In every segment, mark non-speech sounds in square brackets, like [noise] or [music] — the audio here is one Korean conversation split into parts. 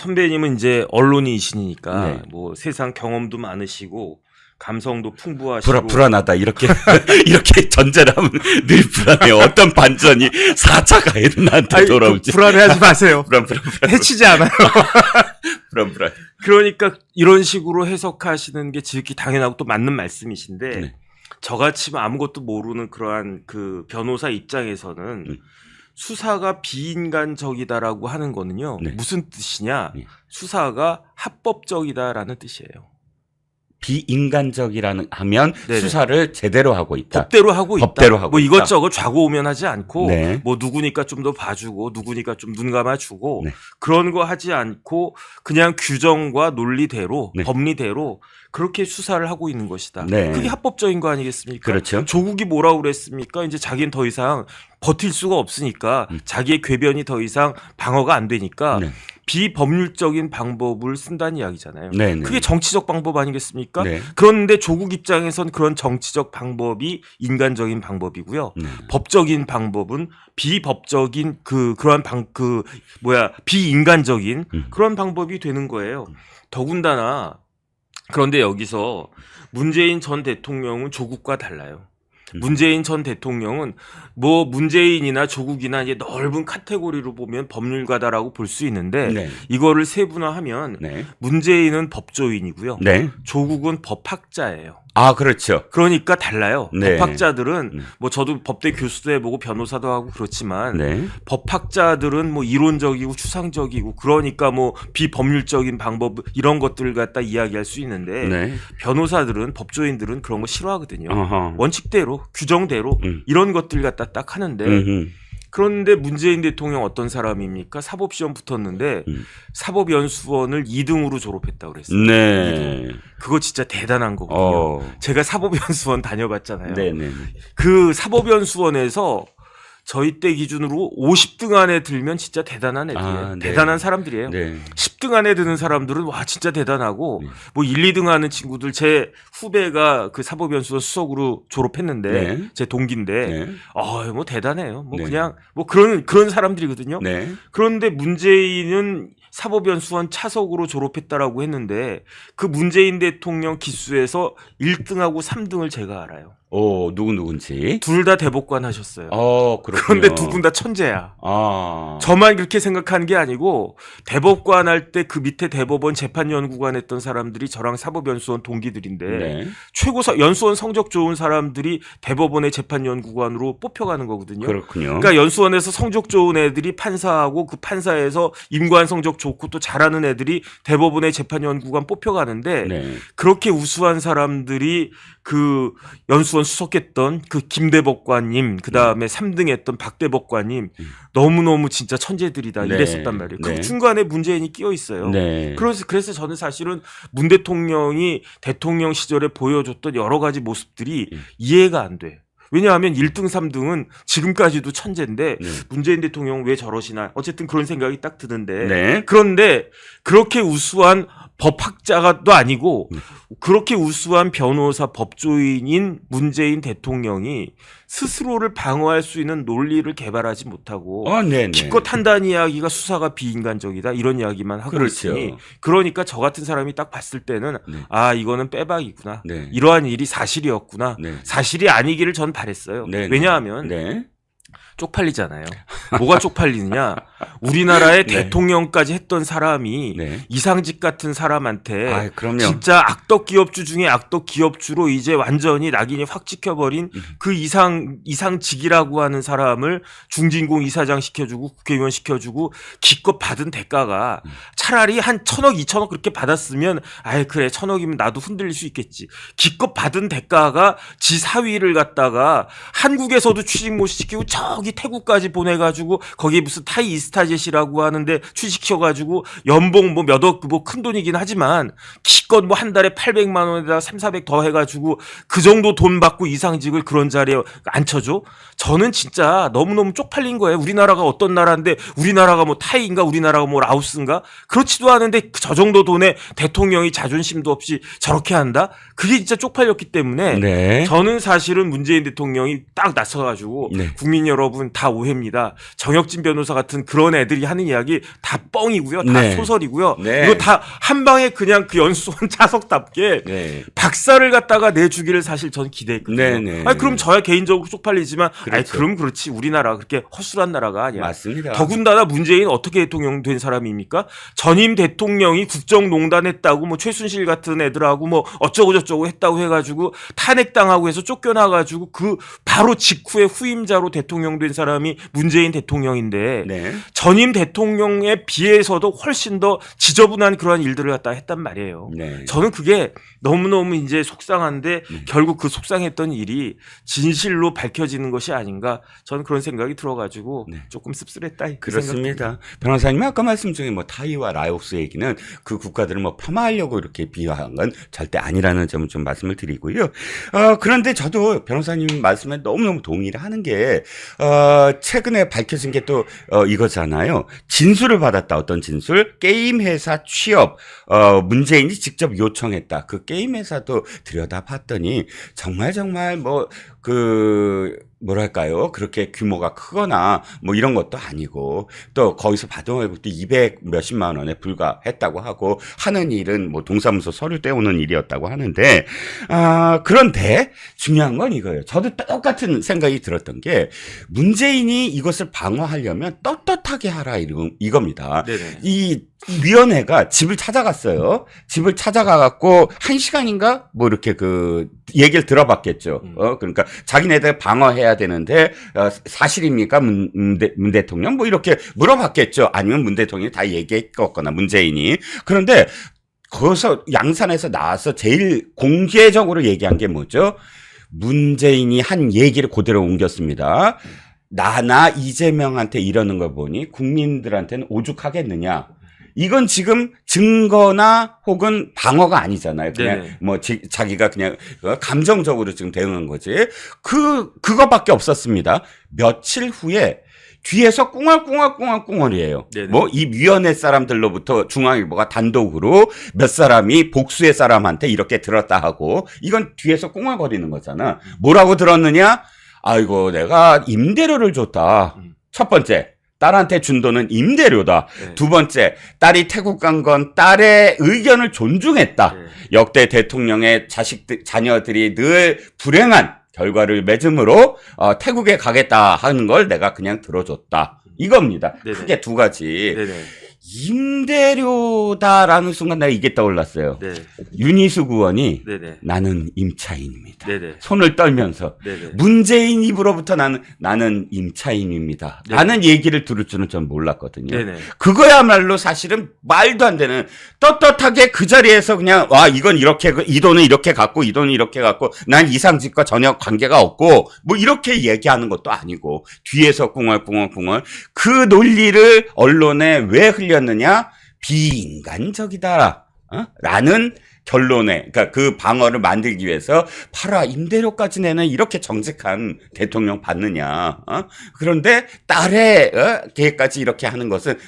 선배님은 이제 언론인이시니까 네. 뭐 세상 경험도 많으시고 감성도 풍부하시고 불안, 불안하다 이렇게 [laughs] 이렇게 전제를 하면 늘 불안해요. 어떤 반전이 4차 가해도 나한테 아이, 돌아올지. 그 불안해하지 마세요. [laughs] 불안 불안 불안 해치지 않아요. [laughs] 불안 불안. 그러니까 이런 식으로 해석하시는 게 지극히 당연하고 또 맞는 말씀이신데 네. 저같이 아무것도 모르는 그러한 그 변호사 입장에서는 음. 수사가 비인간적이다라고 하는 거는요 네. 무슨 뜻이냐 네. 수사가 합법적이다라는 뜻이에요. 비인간적이라는 하면 네네. 수사를 제대로 하고 있다. 법대로 하고 있다. 법대로 하고 뭐 있다. 이것저것 좌고우면하지 않고 네. 뭐 누구니까 좀 더 봐주고 누구니까 좀 눈 감아주고 네. 그런 거 하지 않고 그냥 규정과 논리대로 네. 법리대로 그렇게 수사를 하고 있는 것이다. 네. 그게 합법적인 거 아니겠습니까? 그렇죠. 조국이 뭐라고 그랬습니까? 이제 자기는 더 이상 버틸 수가 없으니까 음. 자기의 궤변이 더 이상 방어가 안 되니까 네. 비법률적인 방법을 쓴다는 이야기잖아요. 네, 네. 그게 정치적 방법 아니겠습니까? 네. 그런데 조국 입장에선 그런 정치적 방법이 인간적인 방법이고요. 네. 법적인 방법은 비법적인 그 그러한 방 그 뭐야 비인간적인 음. 그런 방법이 되는 거예요. 더군다나 그런데 여기서 문재인 전 대통령은 조국과 달라요. 음. 문재인 전 대통령은 뭐 문재인이나 조국이나 이제 넓은 카테고리로 보면 법률가다라고 볼 수 있는데 네. 이거를 세분화하면 네. 문재인은 법조인이고요. 네. 조국은 법학자예요. 아, 그렇죠. 그러니까 달라요. 네. 법학자들은 음. 뭐 저도 법대 교수도 해보고 변호사도 하고 그렇지만 네. 법학자들은 뭐 이론적이고 추상적이고 그러니까 뭐 비법률적인 방법 이런 것들을 갖다 이야기할 수 있는데 네. 변호사들은 법조인들은 그런 거 싫어하거든요. 어허. 원칙대로 규정대로 음. 이런 것들 갖다 딱 하는데 음흠. 그런데 문재인 대통령 어떤 사람입니까? 사법 시험 붙었는데 음. 사법 연수원을 2등으로 졸업했다고 그랬어요. 네. 그거 진짜 대단한 거거든요. 어. 제가 사법 연수원 다녀봤잖아요. 네, 네. 그 사법 연수원에서 저희 때 기준으로 50등 안에 들면 진짜 대단한 애들이에요. 아, 네. 대단한 사람들이에요. 네. 10등 안에 드는 사람들은 와 진짜 대단하고 네. 뭐 1, 2등 하는 친구들 제 후배가 그 사법연수원 수석으로 졸업했는데 네. 제 동기인데 네. 어, 뭐 대단해요. 뭐 네. 그냥 뭐 그런 그런 사람들이거든요. 네. 그런데 문재인은 사법연수원 차석으로 졸업했다라고 했는데 그 문재인 대통령 기수에서 1등하고 3등을 제가 알아요. 오, 누구 누군지. 둘 다 대법관 하셨어요. 어, 그렇군요. 그런데 두 분 다 천재야. 아. 저만 그렇게 생각하는 게 아니고 대법관 할 때 그 밑에 대법원 재판연구관 했던 사람들이 저랑 사법연수원 동기들인데 네. 최고 서- 연수원 성적 좋은 사람들이 대법원의 재판연구관으로 뽑혀가는 거거든요. 그렇군요. 그러니까 연수원에서 성적 좋은 애들이 판사하고 그 판사에서 임관 성적 좋고 또 잘하는 애들이 대법원의 재판연구관 뽑혀가는데 네. 그렇게 우수한 사람들이 그 연수원 수석했던 그 김대법관님 그 다음에 3등 했던 박대법관님 음. 너무너무 진짜 천재들이다 네. 이랬었단 말이에요. 그 네. 중간에 문재인이 끼어 있어요. 네. 그래서 그래서 저는 사실은 문 대통령이 대통령 시절에 보여줬던 여러 가지 모습들이 음. 이해가 안 돼. 왜냐하면 1등, 3등은 지금까지도 천재인데 네. 문재인 대통령 왜 저러시나 어쨌든 그런 생각이 딱 드는데 네. 그런데 그렇게 우수한 법학자가 또 아니고 네. 그렇게 우수한 변호사 법조인인 문재인 대통령이 스스로를 방어할 수 있는 논리를 개발하지 못하고 어, 네, 네. 기껏 한다는 이야기가 수사가 비인간적이다 이런 이야기만 하고 그렇죠. 있으니 그러니까 저 같은 사람이 딱 봤을 때는 네. 아 이거는 빼박이구나 네. 이러한 일이 사실이었구나 네. 사실이 아니기를 전 바랬어요 네, 네. 왜냐하면 네. 쪽팔리잖아요 뭐가 쪽팔리느냐 우리나라의 [laughs] 네. 대통령까지 했던 사람이 네. 이상직 같은 사람한테 아, 그럼요. 진짜 악덕 기업주 중에 악덕 기업주로 이제 완전히 낙인이 확 찍혀버린 음. 그 이상 이상직이라고 하는 사람을 중진공 이사장 시켜주고 국회의원 시켜주고 기껏 받은 대가가 음. 차라리 한 천억 이천억 그렇게 받았으면 아예 그래 천억이면 나도 흔들릴 수 있겠지 기껏 받은 대가가 지 사위를 갖다가 한국에서도 취직 못 시키고 저기 태국까지 보내가지고 거기 무슨 타이 이스타젯이라고 하는데 취직시켜가지고 연봉 뭐 몇억 뭐 큰 돈이긴 하지만 기껏 뭐 한 달에 800만 원에다 3, 400 더 해가지고 그 정도 돈 받고 이상직을 그런 자리에 앉혀줘? 저는 진짜 너무너무 쪽팔린 거예요. 우리나라가 어떤 나라인데 우리나라가 뭐 타이인가 우리나라가 뭐 라오스인가? 그렇지도 않은데 저 정도 돈에 대통령이 자존심도 없이 저렇게 한다? 그게 진짜 쪽팔렸기 때문에 네. 저는 사실은 문재인 대통령이 딱 나서가지고 네. 국민 여러분 여러분 다 오해입니다. 정혁진 변호사 같은 그런 애들이 하는 이야기 다 뻥이고요. 다 네. 소설이고요. 네. 이거 다 한 방에 그냥 그 연수원 [laughs] 차석답게 네. 박사를 갖다가 내주기를 사실 저는 기대했거든요. 네, 네. 아니 그럼 저야 개인적으로 쪽팔리지만 아니 그렇죠. 그럼 그렇지 우리나라 그렇게 허술한 나라가 아니야. 맞습니다. 더군다나 문재인 어떻게 대통령 된 사람입니까? 전임 대통령이 국정농단 했다고 뭐 최순실 같은 애들하고 뭐 어쩌고 저쩌고 했다고 해가지고 탄핵당하고 해서 쫓겨나가지고 그 바로 직후에 후임자로 대통령 된 사람이 문재인 대통령인데 네. 전임 대통령에 비해서도 훨씬 더 지저분한 그러한 일들을 갖다 했단 말이에요. 네. 저는 그게 너무너무 이제 속상한데 네. 결국 그 속상했던 일이 진실로 밝혀지는 것이 아닌가 저는 그런 생각이 들어가지고 네. 조금 씁쓸했다. 이 그렇습니다. 변호사님 아까 말씀 중에 뭐 타이와 라오스 얘기는 그 국가들을 뭐 폄하하려고 이렇게 비유한 건 절대 아니라는 점을 좀 말씀을 드리고요. 어, 그런데 저도 변호사님 말씀에 너무너무 동의를 하는 게, 어, 최근에 밝혀진 게 또, 어, 이거잖아요. 진술을 받았다. 어떤 진술? 게임 회사 취업, 어, 문재인이 직접 요청했다. 그 게임 회사도 들여다봤더니 정말 정말 뭐, 그, 뭐랄까요. 그렇게 규모가 크거나 뭐 이런 것도 아니고 또 거기서 받은 월급도 200 몇십만 원에 불과했다고 하고 하는 일은 뭐 동사무소 서류 떼오는 일이었다고 하는데 아, 그런데 중요한 건 이거예요. 저도 똑같은 생각이 들었던 게 문재인이 이것을 방어하려면 떳떳하게 하라 이겁니다. 네네. 이 위원회가 집을 찾아갔어요. 집을 찾아가갖고 한 시간인가 뭐 이렇게 그 얘기를 들어봤겠죠. 음. 어 그러니까 자기네들 방어해야 되는데 어, 사실입니까 문, 문, 대, 문 대통령 뭐 이렇게 물어봤겠죠. 아니면 문 대통령이 다 얘기했거나 문재인이 그런데 거기서 양산에서 나와서 제일 공개적으로 얘기한 게 뭐죠? 문재인이 한 얘기를 그대로 옮겼습니다. 나나 이재명한테 이러는 걸 보니 국민들한테는 오죽하겠느냐. 이건 지금 증거나 혹은 방어가 아니잖아요. 그냥 네네. 뭐 지- 자기가 그냥 어, 감정적으로 지금 대응한 거지. 그 그거밖에 없었습니다. 며칠 후에 뒤에서 꿍얼꿍얼꿍얼꿍얼이에요. 뭐 이 위원회 사람들로부터 중앙일보가 단독으로 몇 사람이 복수의 사람한테 이렇게 들었다 하고 이건 뒤에서 꿍얼거리는 거잖아. 뭐라고 들었느냐? 아이고 내가 임대료를 줬다. 음. 첫 번째 딸한테 준 돈은 임대료다. 네. 두 번째 딸이 태국 간 건 딸의 의견을 존중했다. 네. 역대 대통령의 자식들 자녀들이 늘 불행한 결과를 맺음으로 어, 태국에 가겠다 하는 걸 내가 그냥 들어줬다. 이겁니다. 네네. 크게 두 가지. 네네. 임대료다라는 순간 내가 이게 떠올랐어요. 네. 윤희수 구원이 네네. 나는 임차인입니다. 네네. 손을 떨면서 네네. 문재인 입으로부터 나는 나는 임차인입니다. 네. 라는 얘기를 들을 줄은 전 몰랐거든요. 네네. 그거야말로 사실은 말도 안 되는 떳떳하게 그 자리에서 그냥 와 이건 이렇게 이 돈은 이렇게 갖고 이 돈은 이렇게 갖고 난 이상집과 전혀 관계가 없고 뭐 이렇게 얘기하는 것도 아니고 뒤에서 꿍얼꿍얼꿍얼 그 논리를 언론에 왜 흘 렸느냐 비인간적이다 어? 라는 결론에 그러니까 그 방어를 만들기 위해서 팔아 임대료까지 내는 이렇게 정직한 대통령 받느냐 어? 그런데 딸의 어? 계획까지 이렇게 하는 것은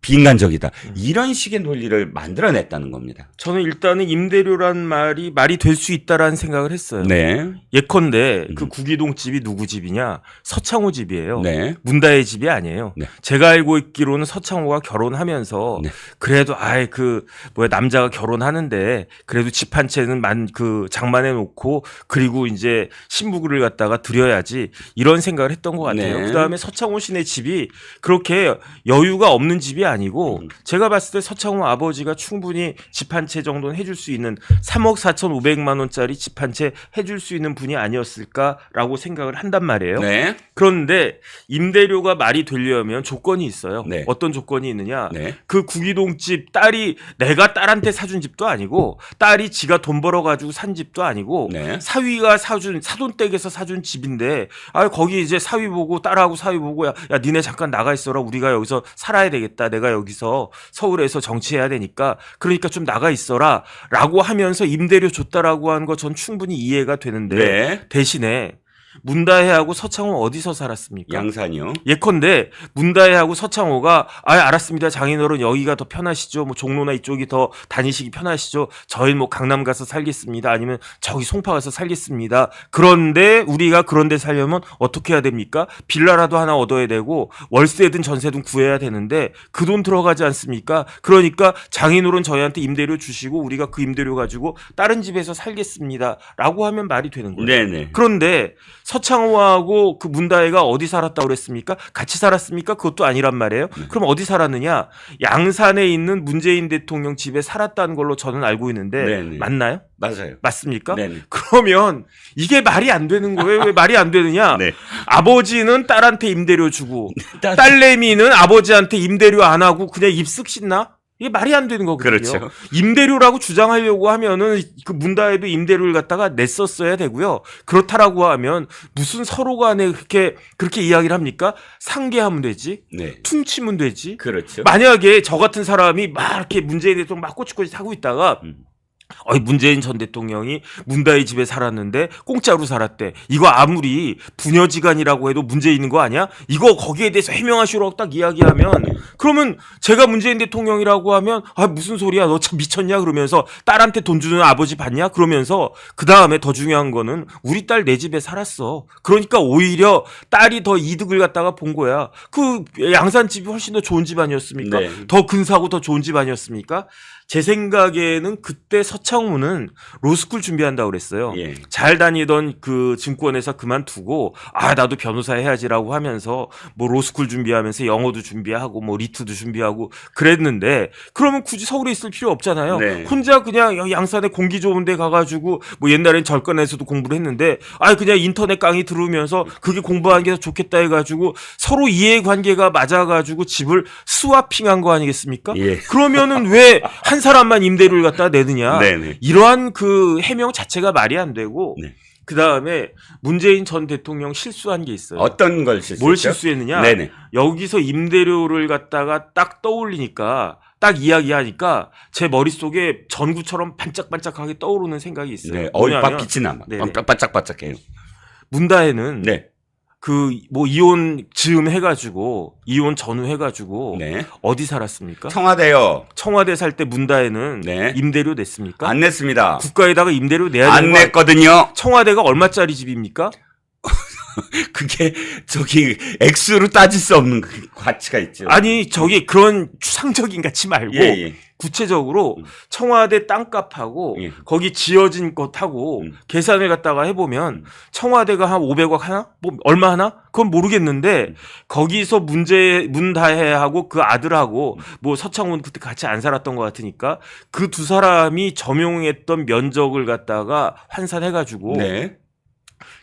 비인간적이다 이런 식의 논리를 만들어냈다는 겁니다. 저는 일단은 임대료란 말이 말이 될 수 있다라는 생각을 했어요. 네, 예컨대 그 음. 구기동 집이 누구 집이냐? 서창호 집이에요. 네, 문다의 집이 아니에요. 네. 제가 알고 있기로는 서창호가 결혼하면서 네. 그래도 아예 그 뭐야 남자가 결혼하는데 그래도 집 한 채는 만 그 장만해 놓고 그리고 이제 신부를 갖다가 드려야지 이런 생각을 했던 것 같아요. 네. 그다음에 서창호 씨네 집이 그렇게 여유가 없는 집이 아니고 음. 제가 봤을 때 서창호 아버지가 충분히 집 한 채 정도는 해줄 수 있는 3억 4,500만 원짜리 집 한 채 해줄 수 있는 분이 아니었을까라고 생각을 한단 말이에요. 네, 그런데 임대료가 말이 되려면 조건이 있어요. 네. 어떤 조건이 있느냐? 네, 그 구기동 집 딸이 내가 딸한테 사준 집도 아니고 딸이 지가 돈 벌어 가지고 산 집도 아니고 네. 사위가 사준 사돈댁에서 사준 집인데 아 거기 이제 사위 보고 딸하고 사위 보고 야, 야 니네 잠깐 나가 있어라 우리가 여기서 살아야 되겠다 내가 여기서 서울에서 정치해야 되니까 그러니까 좀 나가 있어라 라고 하면서 임대료 줬다라고 하는 거전 충분히 이해가 되는데 네. 대신에 문다혜하고 서창호 어디서 살았습니까? 양산이요. 예컨대 문다혜하고 서창호가 아 알았습니다 장인어른 여기가 더 편하시죠 뭐 종로나 이쪽이 더 다니시기 편하시죠 저희 뭐 강남 가서 살겠습니다 아니면 저기 송파 가서 살겠습니다 그런데 우리가 그런데 살려면 어떻게 해야 됩니까 빌라라도 하나 얻어야 되고 월세든 전세든 구해야 되는데 그 돈 들어가지 않습니까 그러니까 장인어른 저희한테 임대료 주시고 우리가 그 임대료 가지고 다른 집에서 살겠습니다라고 하면 말이 되는 거예요. 네네. 그런데 서창호하고 그 문다혜가 어디 살았다고 그랬습니까? 같이 살았습니까? 그것도 아니란 말이에요. 네. 그럼 어디 살았느냐? 양산에 있는 문재인 대통령 집에 살았다는 걸로 저는 알고 있는데 네네. 맞나요? 맞아요. 맞습니까? 네네. 그러면 이게 말이 안 되는 거예요. 왜 말이 안 되느냐? 네. 아버지는 딸한테 임대료 주고 [laughs] 딸- 딸내미는 아버지한테 임대료 안 하고 그냥 입쓱 신나? 이게 말이 안 되는 거거든요. 그렇죠. 임대료라고 주장하려고 하면은 그 문다에도 임대료를 갖다가 냈었어야 되고요. 그렇다라고 하면 무슨 서로 간에 그렇게 그렇게 이야기를 합니까? 상계하면 되지. 네. 퉁치면 되지. 그렇죠. 만약에 저 같은 사람이 막 이렇게 문재인 대통령 막 꼬치꼬치 하고 있다가 음. 어이 문재인 전 대통령이 문다의 집에 살았는데 공짜로 살았대. 이거 아무리 부녀지간이라고 해도 문제 있는 거 아니야? 이거 거기에 대해서 해명하시라고 딱 이야기하면 그러면 제가 문재인 대통령이라고 하면 아 무슨 소리야 너 참 미쳤냐 그러면서 딸한테 돈 주는 아버지 봤냐 그러면서 그 다음에 더 중요한 거는 우리 딸 내 집에 살았어. 그러니까 오히려 딸이 더 이득을 갖다가 본 거야. 그 양산 집이 훨씬 더 좋은 집 아니었습니까? 네. 더 근사하고 더 좋은 집 아니었습니까? 제 생각에는 그때 서 창우는 로스쿨 준비한다고 그랬어요. 예. 잘 다니던 그 증권회사 그만두고 아 나도 변호사 해야지라고 하면서 뭐 로스쿨 준비하면서 영어도 준비하고 뭐 리트도 준비하고 그랬는데 그러면 굳이 서울에 있을 필요 없잖아요. 네. 혼자 그냥 양산에 공기 좋은데 가가지고 뭐 옛날엔 절권에서도 공부를 했는데 아 그냥 인터넷 강의 들으면서 그게 공부하는 게더 좋겠다 해가지고 서로 이해관계가 맞아가지고 집을 스와핑한 거 아니겠습니까? 예. 그러면은 왜 한 사람만 임대료를 갖다 내느냐? 네 네. 이러한 그 해명 자체가 말이 안 되고 네. 그 다음에 문재인 전 대통령 실수한 게 있어요. 어떤 걸 실수했죠? 뭘 실수했느냐? 네네. 여기서 임대료를 갖다가 딱 떠올리니까 딱 이야기하니까 제 머릿속에 전구처럼 반짝반짝하게 떠오르는 생각이 있어요. 네. 어이, 뭐냐면 막 빛이 나. 막 네네. 반짝반짝해요. 문다혜는 네. 그 뭐 이혼 즈음 해가지고 이혼 전후 해가지고 네. 어디 살았습니까? 청와대요. 청와대 살 때 문다혜는 네. 임대료 냈습니까? 안 냈습니다. 국가에다가 임대료 내야 안 되는 거 냈거든요. 청와대가 얼마짜리 집입니까? [laughs] 그게 저기 액수로 따질 수 없는 그 가치가 있죠. 아니 저기 그런 추상적인 가치 말고 예, 예. 구체적으로 음. 청와대 땅값하고 예. 거기 지어진 것하고 음. 계산을 갖다가 해보면 음. 청와대가 한 500억 하나? 뭐 얼마 하나? 그건 모르겠는데 음. 거기서 문제 문다혜하고 그 아들하고 음. 뭐 서창훈 그때 같이 안 살았던 것 같으니까 그 두 사람이 점용했던 면적을 갖다가 환산해가지고 네.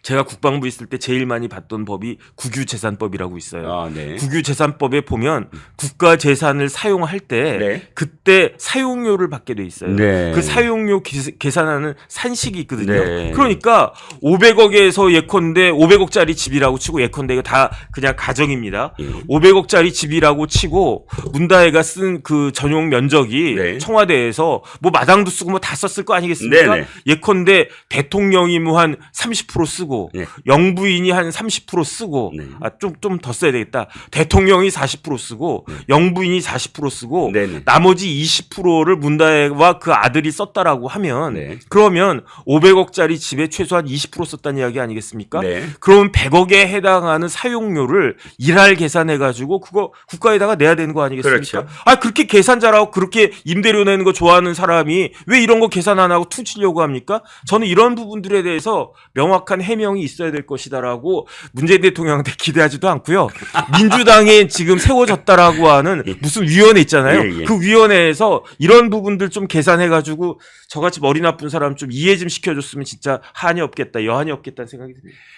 제가 국방부 있을 때 제일 많이 봤던 법이 국유재산법이라고 있어요. 아, 네. 국유재산법에 보면 국가 재산을 사용할 때 네. 그때 사용료를 받게 돼 있어요. 네. 그 사용료 기- 계산하는 산식이 있거든요. 네. 그러니까 500억에서 예컨대 500억짜리 집이라고 치고 예컨대 이거 다 그냥 가정입니다. 예. 500억짜리 집이라고 치고 문다혜가 쓴 그 전용 면적이 네. 청와대에서 뭐 마당도 쓰고 뭐 다 썼을 거 아니겠습니까? 네네. 예컨대 대통령이 뭐 한 30% 쓰고 네. 영부인이 한 30% 쓰고 네. 아 좀좀 더 써야 되겠다. 대통령이 40% 쓰고 영부인이 40% 쓰고 네네. 나머지 20%를 문다혜와 그 아들이 썼다라고 하면 네. 그러면 500억짜리 집에 최소한 20% 썼다는 이야기 아니겠습니까? 네. 그러면 100억에 해당하는 사용료를 일할 계산해 가지고 그거 국가에다가 내야 되는 거 아니겠습니까? 그렇죠. 아 그렇게 계산 잘하고 그렇게 임대료 내는 거 좋아하는 사람이 왜 이런 거 계산 안 하고 퉁치려고 합니까? 저는 이런 부분들에 대해서 명확한 해명이 있어야 될 것이다라고 문재인 대통령한테 [laughs] 기대하지도 않고요. 민주당에 지금 세워졌다라고 하는 무슨 위원회 있잖아요. 예, 예. 그 위원회에서 이런 부분들 좀 계산해 가지고 저같이 머리 나쁜 사람 좀 이해 좀 시켜줬으면 진짜 한이 없겠다, 여한이 없겠다는 생각이 듭니다.